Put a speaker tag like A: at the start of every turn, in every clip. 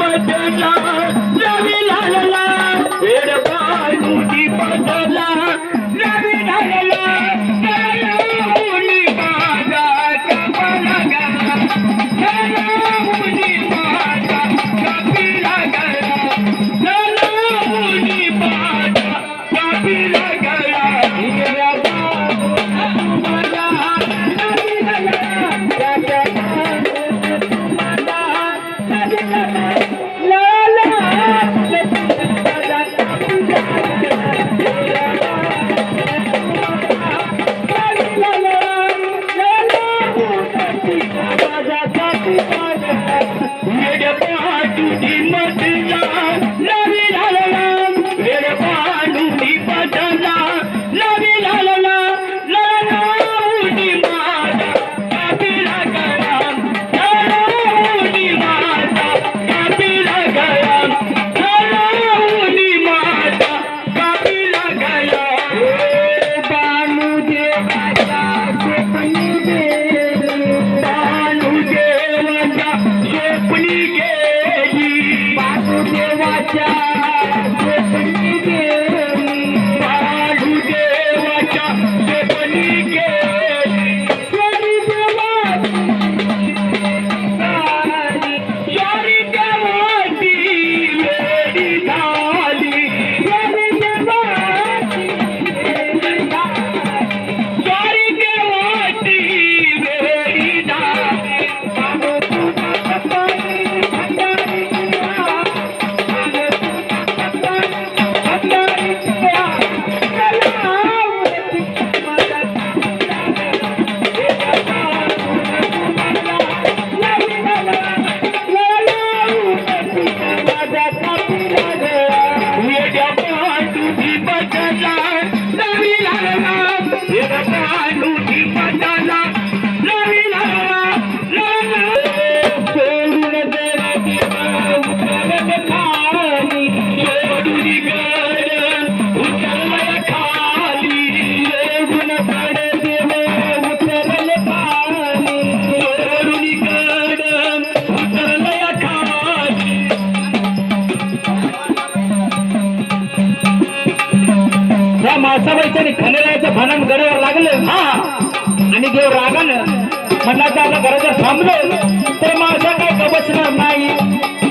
A: बदला वेड पानुजी बदला Thank you. Yeah. मासाबाईच्या खंडेरायाचं भानम गडीवर लागलं. हा. आणि देव रागानं म्हणला तर आता घराचं थांबलो. तर मासा काय कबसणार नाही.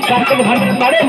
A: सारखं भांडण काढेल